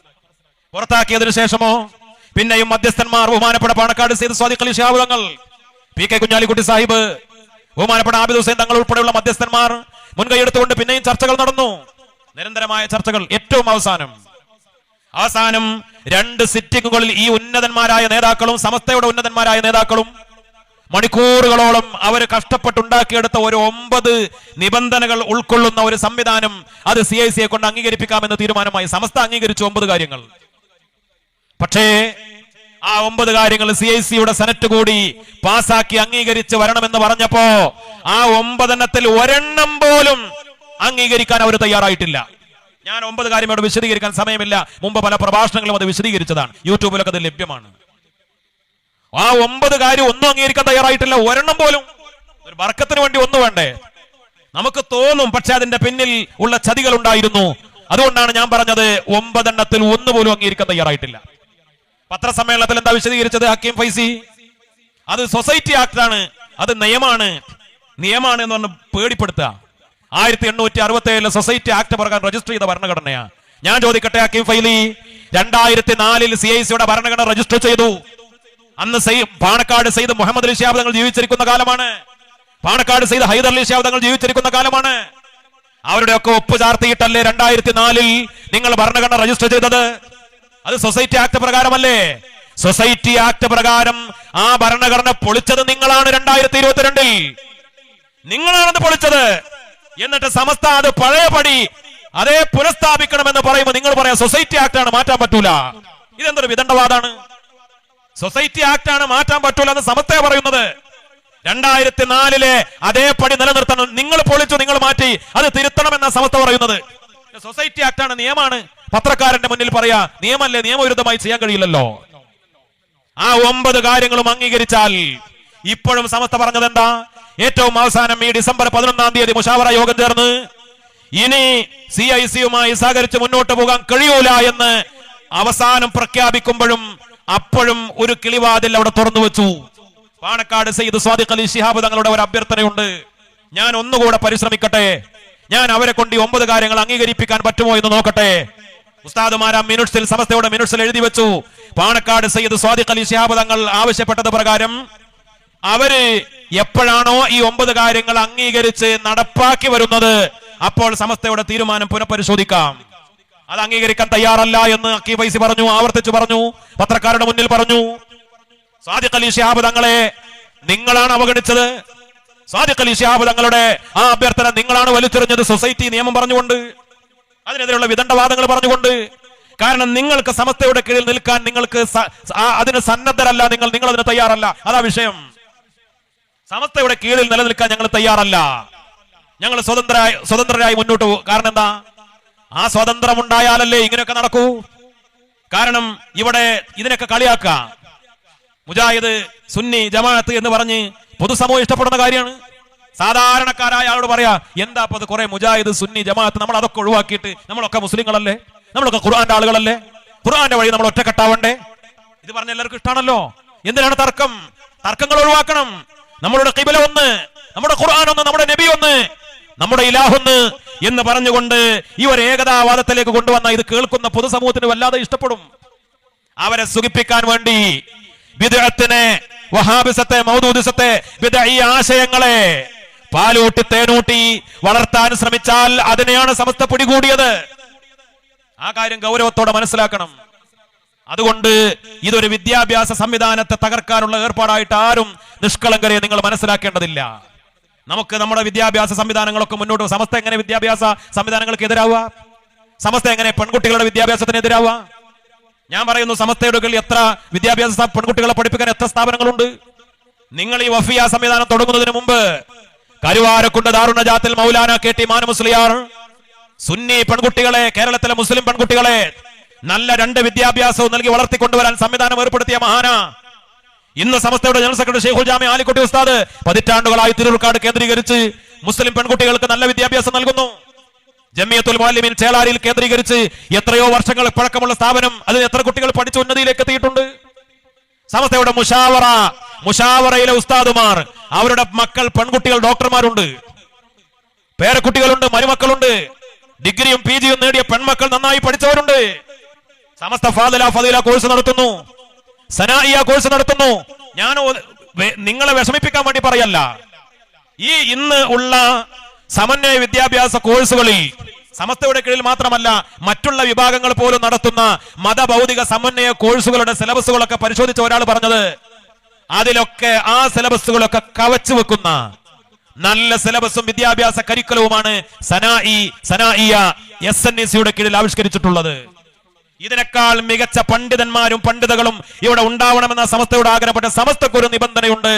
പുറത്താക്കിയതിനു ശേഷമോ? പിന്നെയും മധ്യസ്ഥന്മാർ ബഹുമാനപ്പെട്ട പാണക്കാട് സീത് സ്വാദിക്കളി ശാബുദങ്ങൾ പി കെ കുഞ്ഞാലിക്കുട്ടി സാഹിബ് ബഹുമാനപ്പെട്ട ആബിദ് ഹുസൈൻ തങ്ങൾ ഉൾപ്പെടെയുള്ള മധ്യസ്ഥന്മാർ മുൻകൈയെടുത്തുകൊണ്ട് പിന്നെയും ചർച്ചകൾ നടന്നു. നിരന്തരമായ ചർച്ചകൾ ഏറ്റവും അവസാനം. അവസാനം രണ്ട് സിറ്റിങ്ങുകളിൽ ഈ ഉന്നതന്മാരായ നേതാക്കളും സമസ്തയുടെ ഉന്നതന്മാരായ നേതാക്കളും മണിക്കൂറുകളോളം അവർ കഷ്ടപ്പെട്ടുണ്ടാക്കിയെടുത്ത ഒരു ഒമ്പത് നിബന്ധനകൾ ഉൾക്കൊള്ളുന്ന ഒരു സംവിധാനം അത് സി ഐ സിയെ കൊണ്ട് അംഗീകരിപ്പിക്കാമെന്ന തീരുമാനമായി. സമസ്ത അംഗീകരിച്ചു ഒമ്പത് കാര്യങ്ങൾ. പക്ഷേ ആ ഒമ്പത് കാര്യങ്ങൾ സി ഐ സിയുടെ സെനറ്റ് കൂടി പാസാക്കി അംഗീകരിച്ച് വരണമെന്ന് പറഞ്ഞപ്പോ ആ ഒമ്പതെണ്ണത്തിൽ ഒരെണ്ണം പോലും അംഗീകരിക്കാൻ അവർ തയ്യാറായിട്ടില്ല. ഞാൻ ഒമ്പത് കാര്യം ഇവിടെ വിശദീകരിക്കാൻ സമയമില്ല. മുമ്പ് പല പ്രഭാഷണങ്ങളും അത് വിശദീകരിച്ചതാണ്. യൂട്യൂബിലൊക്കെ അത് ലഭ്യമാണ്. ആ ഒമ്പത് കാര്യം ഒന്നും അംഗീകരിക്കാൻ തയ്യാറായിട്ടില്ല. ഒരെണ്ണം പോലും. ഒരു വർക്കത്തിന് വേണ്ടി ഒന്നു വേണ്ടേ. നമുക്ക് തോന്നും പക്ഷെ അതിന്റെ പിന്നിൽ ഉള്ള ചതികൾ ഉണ്ടായിരുന്നു. അതുകൊണ്ടാണ് ഞാൻ പറഞ്ഞത് ഒമ്പതെണ്ണത്തിൽ ഒന്നുപോലും അംഗീകരിക്കാൻ തയ്യാറായിട്ടില്ല. പത്രസമ്മേളനത്തിൽ എന്താ വിശദീകരിച്ചത് ഹക്കീം ഫൈസി? അത് സൊസൈറ്റി ആക്ട് ആണ് അത് നിയമാണ്. നിയമാണ് എന്ന് പറഞ്ഞ് പേടിപ്പെടുത്തുക. ആയിരത്തി എണ്ണൂറ്റി അറുപത്തി സൊസൈറ്റി ആക്ട് പ്രകാരം രജിസ്റ്റർ ചെയ്ത ഭരണഘടനയാ. ഞാൻ ചോദിക്കട്ടെ ഹക്കീം ഫൈലി രണ്ടായിരത്തി നാലിൽ സി ഐ സിയുടെ ഭരണഘടന രജിസ്റ്റർ ചെയ്തു. അന്ന് പാണക്കാട് സെയ്ത് മുഹമ്മദ് അലി ഷിഹാബ് തങ്ങൾ ജീവിച്ചിരിക്കുന്ന കാലമാണ്. പാണക്കാട് സെയ്ത് ഹൈദർ അലി ഷിഹാബ് തങ്ങൾ ജീവിച്ചിരിക്കുന്ന കാലമാണ്. അവരുടെയൊക്കെ ഒപ്പ് ചാർത്തിയിട്ടല്ലേ രണ്ടായിരത്തി നാലിൽ നിങ്ങൾ ഭരണഘടന രജിസ്റ്റർ ചെയ്തത്? അത് സൊസൈറ്റി ആക്ട് പ്രകാരമല്ലേ? സൊസൈറ്റി ആക്ട് പ്രകാരം ആ ഭരണഘടന പൊളിച്ചത് നിങ്ങളാണ് രണ്ടായിരത്തി ഇരുപത്തിരണ്ടിൽ നിങ്ങളാണെന്ന് പൊളിച്ചത്. എന്നിട്ട് സമസ്ത അത് പഴയ പടി അതേ പുനഃസ്ഥാപിക്കണമെന്ന് പറയുമ്പോൾ നിങ്ങൾ പറയാം സൊസൈറ്റി ആക്ട് ആണ് മാറ്റാൻ പറ്റൂല. ഇതെന്തൊരു വിദണ്ഡവാദാണ്? സൊസൈറ്റി ആക്ട് ആണ് മാറ്റാൻ പറ്റൂല എന്ന് സമസ്തയെ പറയുന്നത്. രണ്ടായിരത്തി നാലിലെ അതേപടി നിലനിർത്തണം. നിങ്ങൾ പൊളിച്ചു നിങ്ങൾ മാറ്റി. അത് തിരുത്തണമെന്ന സമസ്ത പറയുന്നത്. സൊസൈറ്റി ആക്ട് ആണ് നിയമമാണ്. പത്രക്കാരന്റെ മുന്നിൽ പറയാ നിയമല്ലേ നിയമവിരുദ്ധമായി ചെയ്യാൻ കഴിയില്ലല്ലോ. ആ ഒമ്പത് കാര്യങ്ങളും അംഗീകരിച്ചാൽ ഇപ്പോഴും സമസ്ത പറഞ്ഞത് എന്താ? ഏറ്റവും അവസാനം ഈ ഡിസംബർ പതിനൊന്നാം തീയതി മുഷാവറ യോഗം ചേർന്ന് ഇനി സി ഐ സിയുമായി സഹകരിച്ച് മുന്നോട്ട് പോകാൻ കഴിയൂല എന്ന് അവസാനം പ്രഖ്യാപിക്കുമ്പോഴും അപ്പോഴും ഒരു കിളിവാതിൽ അവിടെ തുറന്നു വെച്ചു. പാണക്കാട് സെയ്ദ് സ്വാദിഖ് അലി ശിഹാബ് തങ്ങളുടെ ഒരു അഭ്യർത്ഥനയുണ്ട്. ഞാൻ ഒന്നുകൂടെ പരിശ്രമിക്കട്ടെ. ഞാൻ അവരെ കൊണ്ട് ഈ ഒമ്പത് കാര്യങ്ങൾ അംഗീകരിപ്പിക്കാൻ പറ്റുമോ എന്ന് നോക്കട്ടെ. ഉസ്താദുമാരാ മിനുട്സിൽ സമസ്തയുടെ മിനുട്സിൽ എഴുതി വെച്ചു. പാണക്കാട് സയ്യിദ് സ്വാദിഖ് അലി ശിഹാബ് തങ്ങൾ ആവശ്യപ്പെട്ടത് പ്രകാരം അവർ എപ്പോഴാണോ ഈ ഒമ്പത് കാര്യങ്ങൾ അംഗീകരിച്ച് നടപ്പാക്കി വരുന്നത് അപ്പോൾ സമസ്തയുടെ തീരുമാനം പുനഃപരിശോധിക്കാം. അത് അംഗീകരിക്കാൻ തയ്യാറല്ല എന്ന് അക്കി വൈസി പറഞ്ഞു ആവർത്തിച്ചു പറഞ്ഞു പത്രക്കാരുടെ മുന്നിൽ പറഞ്ഞു. സാദിഖ് അലി ശിഹാബ് തങ്ങളെ നിങ്ങളാണ് അവഗണിച്ചത്. സാദിഖ് അലി തങ്ങളുടെ ആ അഭ്യർത്ഥന നിങ്ങളാണ് വലിച്ചെറിഞ്ഞത് സൊസൈറ്റി നിയമം പറഞ്ഞുകൊണ്ട്. അതിനെതിരെയുള്ള വിദണ്ഡവാദങ്ങൾ പറഞ്ഞുകൊണ്ട്. കാരണം നിങ്ങൾക്ക് സമസ്തയുടെ കീഴിൽ നിൽക്കാൻ നിങ്ങൾക്ക് അതിന് സന്നദ്ധരല്ല നിങ്ങൾ നിങ്ങൾ അതിന് തയ്യാറല്ല. അതാ വിഷയം. സമസ്തയുടെ കീഴിൽ നിലനിൽക്കാൻ ഞങ്ങൾ തയ്യാറല്ല. ഞങ്ങൾ സ്വതന്ത്രരായി സ്വതന്ത്രരായി മുന്നോട്ട് പോകും കാരണം എന്താ? ആ സ്വാതന്ത്ര്യം ഉണ്ടായാലല്ലേ ഇങ്ങനെയൊക്കെ നടക്കൂ? കാരണം ഇവിടെ ഇതിനൊക്കെ കളിയാക്കാം. മുജാഹിദ് സുന്നി ജമാഅത്ത് എന്ന് പറഞ്ഞ് പൊതുസമൂഹം ഇഷ്ടപ്പെടുന്ന കാര്യമാണ്. സാധാരണക്കാരായ ആളോട് പറയാ എന്താ അത് കുറെ മുജാഹിദ് സുന്നി ജമാഅത്ത് നമ്മൾ അതൊക്കെ ഒഴിവാക്കിയിട്ട് നമ്മളൊക്കെ മുസ്ലിങ്ങളല്ലേ? നമ്മളൊക്കെ ഖുർആന്റെ ആളുകളല്ലേ? ഖുർആന്റെ വഴി നമ്മൾ ഒറ്റക്കെട്ടാവണ്ടേ? ഇത് പറഞ്ഞ എല്ലാവർക്കും ഇഷ്ടമാണല്ലോ എന്തിനാണ് തർക്കം? തർക്കങ്ങൾ ഒഴിവാക്കണം. നമ്മളുടെ കിബില ഒന്ന് നമ്മുടെ ഖുർആൻ ഒന്ന് നമ്മുടെ നബി ഒന്ന് നമ്മുടെ ഇലാഹൊന്ന് എന്ന് പറഞ്ഞുകൊണ്ട് ഈ ഒരു ഏകതാവാദത്തിലേക്ക് കൊണ്ടുവന്ന ഇത് കേൾക്കുന്ന പൊതുസമൂഹത്തിന് വല്ലാതെ ഇഷ്ടപ്പെടും. അവരെ സുഖിപ്പിക്കാൻ വേണ്ടി ബിദ്അത്തിനെ വഹാബിസത്തെ മൗദൂദിസത്തെ വിദ ഈ ആശയങ്ങളെ പാലൂട്ടി തേനൂട്ടി വളർത്താൻ ശ്രമിച്ചാൽ അതിനെയാണ് സമസ്ത പിടികൂടിയത്. ആ കാര്യം ഗൗരവത്തോടെ മനസ്സിലാക്കണം. അതുകൊണ്ട് ഇതൊരു വിദ്യാഭ്യാസ സംവിധാനത്തെ തകർക്കാനുള്ള ഏർപ്പാടായിട്ട് ആരും നിഷ്കളങ്കരെ നിങ്ങൾ മനസ്സിലാക്കേണ്ടതില്ല. നമുക്ക് നമ്മുടെ വിദ്യാഭ്യാസ സംവിധാനങ്ങളൊക്കെ മുന്നോട്ട് സമസ്ത എങ്ങനെ വിദ്യാഭ്യാസ സംവിധാനങ്ങൾക്ക് എതിരാവുക? സമസ്ത എങ്ങനെ പെൺകുട്ടികളുടെ വിദ്യാഭ്യാസത്തിന് എതിരാവുക? ഞാൻ പറയുന്നു സമസ്തയുടെ എത്ര വിദ്യാഭ്യാസ പെൺകുട്ടികളെ പഠിപ്പിക്കാൻ എത്ര സ്ഥാപനങ്ങളുണ്ട്? നിങ്ങൾ ഈ വഫിയ സംവിധാനം തുടങ്ങുന്നതിന് മുമ്പ് കരുവാരക്കുണ്ട് ദാരുണ ജാത്തിൽ മൗലാന കെ ടി മാനമുസ്ലിയാർ സുന്നി പെൺകുട്ടികളെ കേരളത്തിലെ മുസ്ലിം പെൺകുട്ടികളെ നല്ല രണ്ട് വിദ്യാഭ്യാസവും നൽകി വളർത്തിക്കൊണ്ടുവരാൻ സംവിധാനം ഏർപ്പെടുത്തിയ മഹാന ഇന്ന് സമസ്തയുടെ ജനറൽ സെക്രട്ടറി ഷെയ്ഖുൽ ജാമി ആലിക്കുട്ടി ഉസ്താദ് പതിറ്റാണ്ടുകളായി തിരൂർക്കാട് കേന്ദ്രീകരിച്ച് മുസ്ലിം പെൺകുട്ടികൾക്ക് നല്ല വിദ്യാഭ്യാസം നൽകുന്നു. ജമിയത്തുൽ മാലിമിൻ ചേളാരിയിൽ കേന്ദ്രീകരിച്ച് എത്രയോ വർഷങ്ങൾ പഴക്കമുള്ള സ്ഥാപനം അതിൽ എത്ര കുട്ടികൾ പഠിച്ച ഉന്നതിയിലേക്ക് എത്തിയിട്ടുണ്ട്? സമസ്തയുടെ മുഷാവറ മുഷാവറയിലെ ഉസ്താദുമാർ അവരുടെ മക്കൾ പെൺകുട്ടികൾ ഡോക്ടർമാരുണ്ട്. പേരക്കുട്ടികളുണ്ട് മരുമക്കളുണ്ട്. ഡിഗ്രിയും പി ജിയും നേടിയ പെൺമക്കൾ നന്നായി പഠിച്ചവരുണ്ട്. സമസ്ത ഫാദില ഫദില കോഴ്സ് നടത്തുന്നു. സനായിയ കോഴ്സ് നടത്തുന്നു. ഞാൻ നിങ്ങളെ വിഷമിപ്പിക്കാൻ വേണ്ടി പറയല്ല. ഈ ഇന്ന് ഉള്ള സമന്വയ വിദ്യാഭ്യാസ കോഴ്സുകളിൽ സമസ്തയുടെ കീഴിൽ മാത്രമല്ല മറ്റുള്ള വിഭാഗങ്ങൾ പോലും നടത്തുന്ന മതഭൗതിക സമന്വയ കോഴ്സുകളുടെ സിലബസുകളൊക്കെ പരിശോധിച്ച ഒരാൾ പറഞ്ഞത് അതിലൊക്കെ ആ സിലബസുകളൊക്കെ കവച്ചു വെക്കുന്ന നല്ല സിലബസും വിദ്യാഭ്യാസ കരിക്കുലവുമാണ് സനായി സനായിയ എസ് എൻ സിയുടെ കീഴിൽ ആവിഷ്കരിച്ചിട്ടുള്ളത്. ഇതിനേക്കാൾ മികച്ച പണ്ഡിതന്മാരും പണ്ഡിതകളും ഇവിടെ ഉണ്ടാവണമെന്ന സമസ്തയുടെ ആഗ്രഹപ്പെട്ട സമസ്തക്കൊരു നിബന്ധനയുണ്ട്.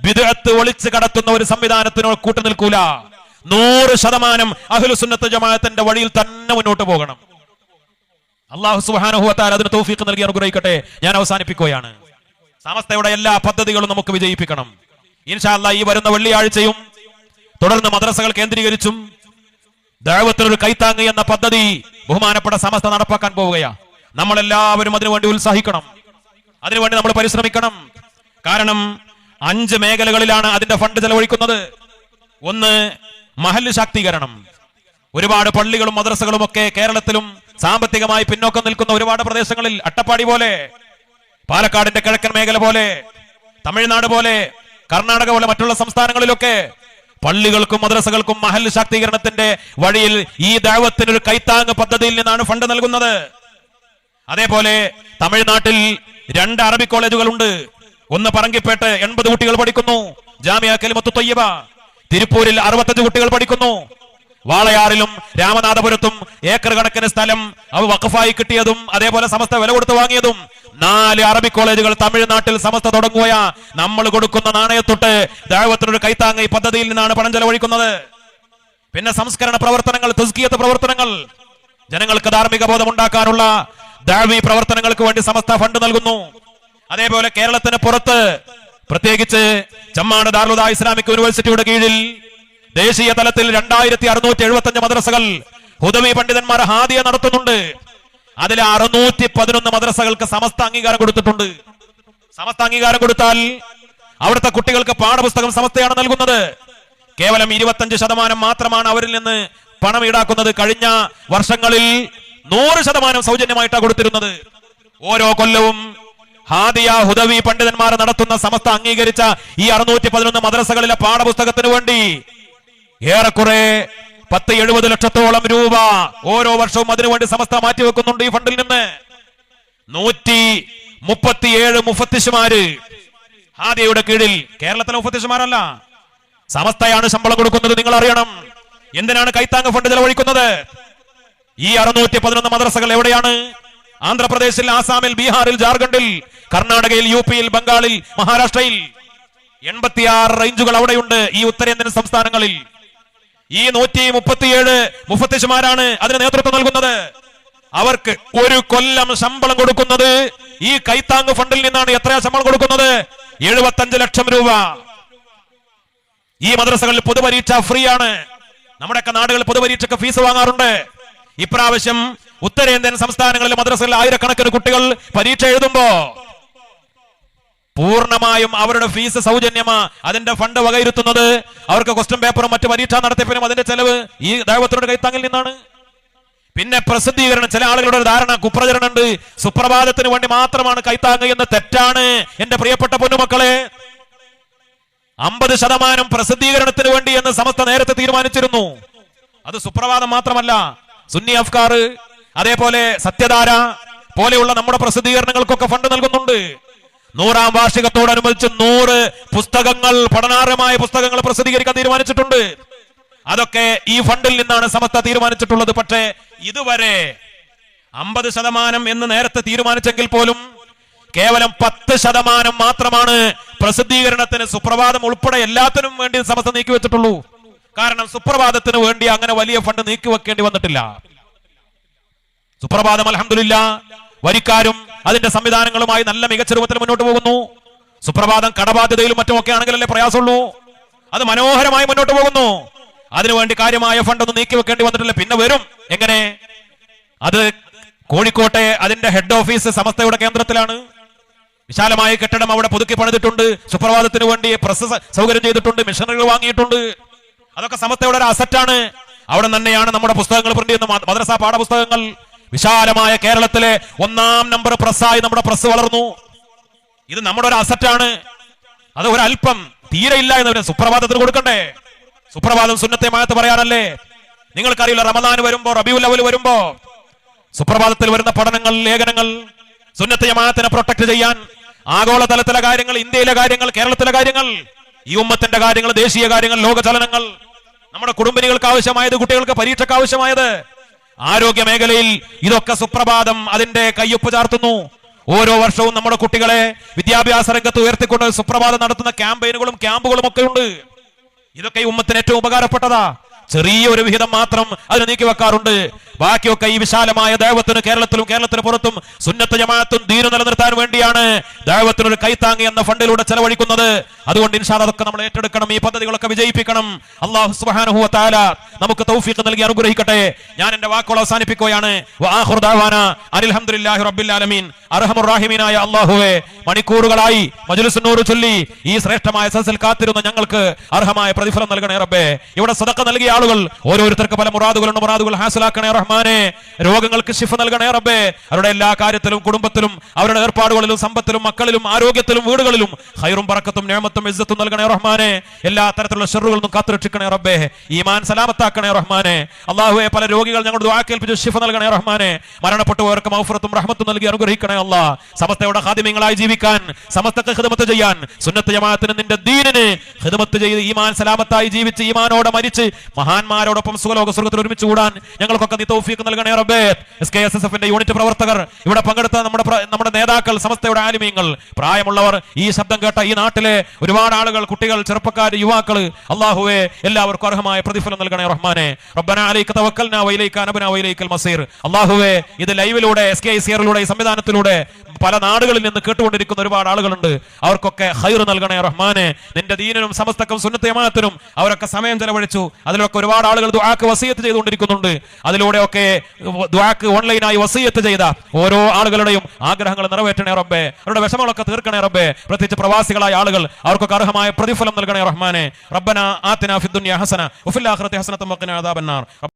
വിദഗ്ധത്ത് ഒളിച്ചു കടത്തുന്ന ഒരു സംവിധാനത്തിനോട് കൂട്ടുനിൽക്കൂല നൂറ് ശതമാനം അഹ്ലുസുന്നത്ത് ജമാഅത്തിന്റെ വഴിയിൽ തന്നെ മുന്നോട്ട് പോകണം. അള്ളാഹു സുഹാനുഹുവത്താൽ അതിന് തൗഫീഖ് നൽകി അനുഗ്രഹിക്കട്ടെ. ഞാൻ അവസാനിപ്പിക്കുകയാണ്. സമസ്തയുടെ എല്ലാ പദ്ധതികളും നമുക്ക് വിജയിപ്പിക്കണം. ഇൻഷാല്ല ഈ വരുന്ന വെള്ളിയാഴ്ചയും തുടർന്ന് മദ്രസകൾ കേന്ദ്രീകരിച്ചും ദൈവത്തിനൊരു കൈത്താങ് എന്ന പദ്ധതി ബഹുമാനപ്പെട്ട സമസ്ത നടപ്പാക്കാൻ പോവുകയാ. നമ്മളെല്ലാവരും അതിനുവേണ്ടി ഉത്സാഹിക്കണം. അതിനുവേണ്ടി നമ്മൾ പരിശ്രമിക്കണം. കാരണം അഞ്ച് മേഖലകളിലാണ് അതിന്റെ ഫണ്ട് ചെലവഴിക്കുന്നത്. ഒന്ന് മഹല്ല് ശാക്തീകരണം. ഒരുപാട് പള്ളികളും മദ്രസകളും ഒക്കെ കേരളത്തിലും സാമ്പത്തികമായി പിന്നോക്കം നിൽക്കുന്ന ഒരുപാട് പ്രദേശങ്ങളിൽ അട്ടപ്പാടി പോലെ പാലക്കാടിന്റെ കിഴക്കൻ മേഖല പോലെ തമിഴ്നാട് പോലെ കർണാടക പോലെ മറ്റുള്ള സംസ്ഥാനങ്ങളിലൊക്കെ പള്ളികൾക്കും മദ്രസകൾക്കും മഹൽ ശാക്തീകരണത്തിന്റെ വഴിയിൽ ഈ ദൈവത്തിനൊരു കൈത്താങ് പദ്ധതിയിൽ നിന്നാണ് ഫണ്ട് നൽകുന്നത്. അതേപോലെ തമിഴ്നാട്ടിൽ രണ്ട് അറബി കോളേജുകളുണ്ട്. ഒന്ന് പറങ്കിപ്പേട്ട് എൺപത് കുട്ടികൾ പഠിക്കുന്നു. ജാമ്യ കലിമത്ത് തൊയ്യബ. തിരുപ്പൂരിൽ അറുപത്തഞ്ച് കുട്ടികൾ പഠിക്കുന്നു. വാളയാറിലും രാമനാഥപുരത്തും ഏക്കർ കണക്കിന് സ്ഥലം അവ വഖഫായി കിട്ടിയതും അതേപോലെ സമസ്ത വില കൊടുത്ത് വാങ്ങിയതും. നാല് അറബി കോളേജുകൾ തമിഴ്നാട്ടിൽ സമസ്ത തുടങ്ങുകയാ. നമ്മൾ കൊടുക്കുന്ന നാണയത്തൊട്ട് ദൈവത്തിനൊരു കൈത്താങ്ങ ഈ പദ്ധതിയിൽ നിന്നാണ് പണം ചെലവഴിക്കുന്നത്. പിന്നെ സംസ്കരണ പ്രവർത്തനങ്ങൾ തുസ്കിയത്ത് പ്രവർത്തനങ്ങൾ. ജനങ്ങൾക്ക് ധാർമ്മിക ബോധം ഉണ്ടാക്കാനുള്ള ദാവി പ്രവർത്തനങ്ങൾക്ക് വേണ്ടി സമസ്ത ഫണ്ട് നൽകുന്നു. അതേപോലെ കേരളത്തിന് പുറത്ത് പ്രത്യേകിച്ച് ചമ്മാട് ദാറുദ ഇസ്ലാമിക് യൂണിവേഴ്സിറ്റിയുടെ കീഴിൽ ദേശീയ തലത്തിൽ രണ്ടായിരത്തി അറുന്നൂറ്റി എഴുപത്തി അഞ്ച് മദ്രസകൾ ഹുദവി പണ്ഡിതന്മാർ ഹാദിയ നടത്തുന്നുണ്ട്. അതിൽ അറുന്നൂറ്റി പതിനൊന്ന് മദ്രസകൾക്ക് സമസ്ത അംഗീകാരം കൊടുത്തിട്ടുണ്ട്. സമസ്ത അംഗീകാരം കൊടുത്താൽ അവിടുത്തെ കുട്ടികൾക്ക് പാഠപുസ്തകം സമസ്തയാണ് നൽകുന്നത്. കേവലം ഇരുപത്തഞ്ച് ശതമാനം മാത്രമാണ് അവരിൽ നിന്ന് പണം ഈടാക്കുന്നത് കഴിഞ്ഞ വർഷങ്ങളിൽ നൂറ് ശതമാനം സൗജന്യമായിട്ടാണ് കൊടുത്തിരുന്നത്. ഓരോ കൊല്ലവും ഹാദിയ ഹുദവി പണ്ഡിതന്മാർ നടത്തുന്ന സമസ്ത അംഗീകരിച്ച ഈ അറുന്നൂറ്റി പതിനൊന്ന് മദ്രസകളിലെ പാഠപുസ്തകത്തിന് വേണ്ടി ഏറെക്കുറെ പത്ത് എഴുപത് ലക്ഷത്തോളം രൂപ ഓരോ വർഷവും അതിനുവേണ്ടി സമസ്ത മാറ്റിവെക്കുന്നുണ്ട് ഈ ഫണ്ടിൽ നിന്ന്. നൂറ്റി മുപ്പത്തിയേഴ് മുഫത്തിഷുമാര് ഹാദിയയുടെ കീഴിൽ കേരളത്തിലെ മുഫത്തിഷുമാരല്ല സമസ്തയാണ് ശമ്പളം കൊടുക്കുന്നത് നിങ്ങൾ അറിയണം എന്തിനാണ് കൈത്താങ് ഫണ്ട് ചെലവഴിക്കുന്നത്? ഈ അറുന്നൂറ്റി പതിനൊന്ന് മദ്രസകൾ എവിടെയാണ്? ആന്ധ്രാപ്രദേശിൽ ആസാമിൽ ബീഹാറിൽ ജാർഖണ്ഡിൽ കർണാടകയിൽ യു പിയിൽ ബംഗാളിൽ മഹാരാഷ്ട്രയിൽ എൺപത്തിയാറ് റേഞ്ചുകൾ അവിടെയുണ്ട് ഈ ഉത്തരേന്ത്യൻ സംസ്ഥാനങ്ങളിൽ. ഈ നൂറ്റി മുപ്പത്തിയേഴ് മുഫത്തിഷുമാരാണ് അതിന് നേതൃത്വം നൽകുന്നത്. അവർക്ക് ഒരു കൊല്ലം ശമ്പളം കൊടുക്കുന്നത് ഈ കൈത്താങ് ഫണ്ടിൽ നിന്നാണ് എത്രയാ ശമ്പളം കൊടുക്കുന്നത്? എഴുപത്തഞ്ച് ലക്ഷം രൂപ. ഈ മദ്രസകളിൽ പൊതുപരീക്ഷ ഫ്രീ ആണ് നമ്മുടെയൊക്കെ നാടുകളിൽ പൊതുപരീക്ഷയ്ക്ക് ഫീസ് വാങ്ങാറുണ്ട്. ഇപ്രാവശ്യം ഉത്തരേന്ത്യൻ സംസ്ഥാനങ്ങളിലെ മദ്രസകളിൽ ആയിരക്കണക്കിന് കുട്ടികൾ പരീക്ഷ എഴുതുമ്പോ പൂർണമായും അവരുടെ ഫീസ് സൗജന്യമാ അതിന്റെ ഫണ്ട് വകയിരുത്തുന്നത്. അവർക്ക് ക്വസ്റ്റ്യൻ പേപ്പറും മറ്റു പരീക്ഷാ നടത്തിപ്പിനും അതിന്റെ ചെലവ് ഈ ദൈവത്തിനോട് കൈത്താങ്ങിൽ നിന്നാണ്. പിന്നെ പ്രസിദ്ധീകരണം ചില ആളുകളുടെ ഒരു ധാരണ കുപ്രചരണമുണ്ട് സുപ്രഭാതത്തിന് വേണ്ടി മാത്രമാണ് കൈത്താങ്ങ് എന്ന് തെറ്റാണ് എന്റെ പ്രിയപ്പെട്ട പൊന്നുമക്കളെ. അമ്പത് ശതമാനം പ്രസിദ്ധീകരണത്തിന് വേണ്ടി എന്ന് സമസ്ത നേരത്തെ തീരുമാനിച്ചിരുന്നു. അത് സുപ്രഭാതം മാത്രമല്ല സുന്നി അഫ്കാർ അതേപോലെ സത്യധാര പോലെയുള്ള നമ്മുടെ പ്രസിദ്ധീകരണങ്ങൾക്കൊക്കെ ഫണ്ട് നൽകുന്നുണ്ട്. നൂറാം വാർഷികത്തോടനുബന്ധിച്ച് നൂറ് പുസ്തകങ്ങൾ പഠനാർഹമായ പുസ്തകങ്ങൾ പ്രസിദ്ധീകരിക്കാൻ തീരുമാനിച്ചിട്ടുണ്ട്. അതൊക്കെ ഈ ഫണ്ടിൽ നിന്നാണ് സമസ്ത തീരുമാനിച്ചിട്ടുള്ളത്. പക്ഷേ ഇതുവരെ അമ്പത് ശതമാനം എന്ന് നേരത്തെ തീരുമാനിച്ചെങ്കിൽ പോലും കേവലം പത്ത് ശതമാനം മാത്രമാണ് പ്രസിദ്ധീകരണത്തിന് സുപ്രഭാതം ഉൾപ്പെടെ എല്ലാത്തിനും വേണ്ടി സമസ്ത നീക്കി വെച്ചിട്ടുള്ളൂ കാരണം സുപ്രഭാതത്തിന് വേണ്ടി അങ്ങനെ വലിയ ഫണ്ട് നീക്കി വെക്കേണ്ടി വന്നിട്ടില്ല. സുപ്രഭാതം അലഹമില്ല വരിക്കാരും അതിന്റെ സംവിധാനങ്ങളുമായി നല്ല മികച്ച രൂപത്തിൽ മുന്നോട്ട് പോകുന്നു. സുപ്രഭാതം കടബാധ്യതയിലും മറ്റുമൊക്കെ ആണെങ്കിലല്ലേ പ്രയാസമുള്ളൂ. അത് മനോഹരമായി മുന്നോട്ട് പോകുന്നു. അതിനുവേണ്ടി കാര്യമായ ഫണ്ടൊന്നും നീക്കി വെക്കേണ്ടി വന്നിട്ടില്ല. പിന്നെ വരും. എങ്ങനെ? അത് കോഴിക്കോട്ടെ അതിന്റെ ഹെഡ് ഓഫീസ് സമസ്തയുടെ കേന്ദ്രത്തിലാണ്. വിശാലമായ കെട്ടിടം അവിടെ പുതുക്കി പണിതിട്ടുണ്ട്. സുപ്രഭാതത്തിന് വേണ്ടി പ്രസ് സൗകര്യം ചെയ്തിട്ടുണ്ട്. മിഷനറികൾ വാങ്ങിയിട്ടുണ്ട്. അതൊക്കെ സമസ്തയുടെ ഒരു അസറ്റാണ് അവിടെ തന്നെയാണ് നമ്മുടെ പുസ്തകങ്ങൾ പ്രിന്റ് ചെയ്യുന്ന മദ്രസ പാഠപുസ്തകങ്ങൾ. വിശാലമായ കേരളത്തിലെ ഒന്നാം നമ്പർ പ്രസ്സായി നമ്മുടെ പ്രസ് വളർന്നു. ഇത് നമ്മുടെ ഒരു അസറ്റാണ് അത് ഒരല്പം തീരെ ഇല്ല എന്ന് പറയാം സുപ്രഭാതത്തിന് കൊടുക്കണ്ടേ? സുപ്രഭാതം സുന്നത്തെ മായത്ത് പറയാനല്ലേ? നിങ്ങൾക്കറിയില്ല റമദാൻ വരുമ്പോ റബിയുൽ അവൽ വരുമ്പോ സുപ്രഭാതത്തിൽ വരുന്ന പഠനങ്ങൾ ലേഖനങ്ങൾ സുന്നത്തെ ജമാഅത്തിനെ പ്രൊട്ടക്ട് ചെയ്യാൻ ആഗോളതലത്തിലെ കാര്യങ്ങൾ ഇന്ത്യയിലെ കാര്യങ്ങൾ കേരളത്തിലെ കാര്യങ്ങൾ ഈ ഉമ്മത്തിന്റെ കാര്യങ്ങൾ ദേശീയ കാര്യങ്ങൾ ലോക ചലനങ്ങൾ നമ്മുടെ കുടുംബിനികൾക്ക് ആവശ്യമായത് കുട്ടികൾക്ക് പരീക്ഷയ്ക്ക് ആവശ്യമായത് ആരോഗ്യ മേഖലയിൽ ഇതൊക്കെ സുപ്രഭാതം അതിന്റെ കയ്യൊപ്പ് ചാർത്തുന്നു. ഓരോ വർഷവും നമ്മുടെ കുട്ടികളെ വിദ്യാഭ്യാസ രംഗത്ത് ഉയർത്തിക്കൊണ്ട് സുപ്രഭാതം നടത്തുന്ന ക്യാമ്പയിനുകളും ക്യാമ്പുകളും ഒക്കെ ഉണ്ട്. ഇതൊക്കെ ഉമ്മത്തിന് ഏറ്റവും ഉപകാരപ്പെട്ടതാ. ചെറിയൊരു വിഹിതം മാത്രം അതിന് നീക്കി വെക്കാറുണ്ട്. ബാക്കിയൊക്കെ ഈ വിശാലമായ ദൈവത്തിന് കേരളത്തിലും കേരളത്തിന് പുറത്തും സുന്നത്ത ജമാഅത്തും ദീനു നിലനിർത്താൻ വേണ്ടിയാണ് ദൈവത്തിനൊരു കൈത്താങ്ങി എന്ന ഫണ്ടിലൂടെ ചെലവഴിക്കുന്നത്. അതുകൊണ്ട് ഇൻഷാദ് അതൊക്കെ നമ്മൾ ഏറ്റെടുക്കണം ഈ പദ്ധതികളൊക്കെ വിജയിപ്പിക്കണം. അള്ളാഹു സുബ്ഹാനഹു വ തആല നമുക്ക് തൗഫീഖ് നൽകി അനുഗ്രഹിക്കട്ടെ. ഞാൻ എന്റെ വാക്കുകൾ അവസാനിപ്പിക്കുകയാണ്. വആഖിറു ദഅവാന അനിൽ ഹംദുലില്ലാഹി റബ്ബിൽ ആലമീൻ. അർഹമുർ റഹീമീനായ അല്ലാഹുവേ മണിക്കൂറുകളായി മജുലിസിനോട് ചൊല്ലി ഈ ശ്രേഷ്ഠമായ സദസ്സിൽ കാത്തിരുന്ന ഞങ്ങൾക്ക് അർഹമായ പ്രതിഫലം നൽകണേ റബ്ബേ. ഇവിടെ സദക്ക നൽകിയ ആളുകൾ ഓരോരുത്തർക്ക് പല മുറാദുകളുണ്ട് മുറാദുകൾ ഹാസിലാക്കണേ റഹ്മാനെ. രോഗങ്ങൾക്ക് ശിഫ നൽകണേ റബ്ബേ. അവരുടെ എല്ലാ കാര്യത്തിലും കുടുംബത്തിലും അവരുടെ ഏർപ്പാടുകളിലും സമ്പത്തിലും മക്കളിലും ആരോഗ്യത്തിലും വീടുകളിലും ഹൈറും പറക്കത്തും നേമത്തും ഇസ്സത്തും നൽകണേ റഹ്മാനെ. എല്ലാ തരത്തിലുള്ള ഷെറുകളിൽ നിന്നും കാത്തുരക്ഷിക്കണേ റബ്ബേ. ഈമാൻ സലാമത്താക്കണേ റഹ്മാനെ. അള്ളാഹുവെ പല രോഗികൾ ഞങ്ങളുടെ ആക്കേൽപ്പിച്ച് ശിഫ നൽകണേ റഹ്മാനെ. മരണപ്പെട്ടവർക്ക് മൗഫറത്തും റഹ്മത്തും നൽകി അനുഗ്രഹിക്കണേ അല്ല സമസ്തയുടെ ഹാദിമ്യങ്ങളായി ജീവിക്കാൻ സമസ്തക്ക് ഹിദമത്ത് ചെയ്യാൻ സുന്നത്ത് ജമാഅത്തിന് നിന്റെ ദീനിന് ഹിദമത്ത് ചെയ്ത് ഈമാൻ സലാമത്തായി ജീവിച്ച് ഈമാനോടെ മരിച്ച് മഹാന്മാരോടൊപ്പം സുഖലോക സ്വർഗത്തിൽ ഒരുമിച്ച് കൂടാൻ ഞങ്ങൾക്കൊക്കെ നീ തൗഫീഖ് നൽകണേ റബ്ബേ. എസ് കെ എസ് എസ് എഫിന്റെ യൂണിറ്റ് പ്രവർത്തകർ ഇവിടെ പങ്കെടുത്ത നമ്മുടെ നമ്മുടെ നേതാക്കൾ സമസ്തയുടെ ആലിമീങ്ങൾ പ്രായമുള്ളവർ ഈ ശബ്ദം കേട്ട ഈ നാട്ടിലെ ഒരുപാട് ആളുകൾ കുട്ടികൾ ചെറുപ്പക്കാർ യുവാക്കൾ അള്ളാഹുവെ എല്ലാവർക്കും അർഹമായ പ്രതിഫലം നൽകണേ റഹ്മാനെ. റബ്ബന മസീർ. അള്ളാഹുവെ ഇത് ലൈവിലൂടെ എസ് കെ ഐ സിയറിലൂടെ ഈ സംവിധാനത്തിലൂടെ പല നാടുകളിൽ നിന്ന് കേട്ടുകൊണ്ടിരിക്കുന്ന ഒരുപാട് ആളുകളുണ്ട്. അവർക്കൊക്കെ ഹൈർ നൽകണേ റഹ്മാനെ. നിന്റെ ദീനനും സമസ്തക്കും സുന്നത്തയമാനത്തിനും അവരൊക്കെ സമയം ചെലവഴിച്ചു. അതിലൊക്കെ ഒരുപാട് ആളുകൾ ദുആക്ക് വസീയത്ത് ചെയ്തുകൊണ്ടിരിക്കുന്നുണ്ട്. അതിലൂടെ ഒക്കെ ദുആക്ക് ഓൺലൈനായി വസീയത്ത് ചെയ്ത ഓരോ ആളുകളുടെയും ആഗ്രഹങ്ങൾ നിറവേറ്റണേ റബ്ബേ. അവരുടെ വിഷമങ്ങളൊക്കെ തീർക്കണേ റബ്ബേ. പ്രത്യേകിച്ച് പ്രവാസികളായ ആളുകൾ അവർക്കൊക്കെ അർഹമായ പ്രതിഫലം നൽകണേ റഹ്മാനെ. റബ്ബന ആത്തിന ഫിദ്ദുനിയ ഹസന വഫിൽ ആഖിറതി ഹസനത്തും വഖിന അദാബന്നാർ.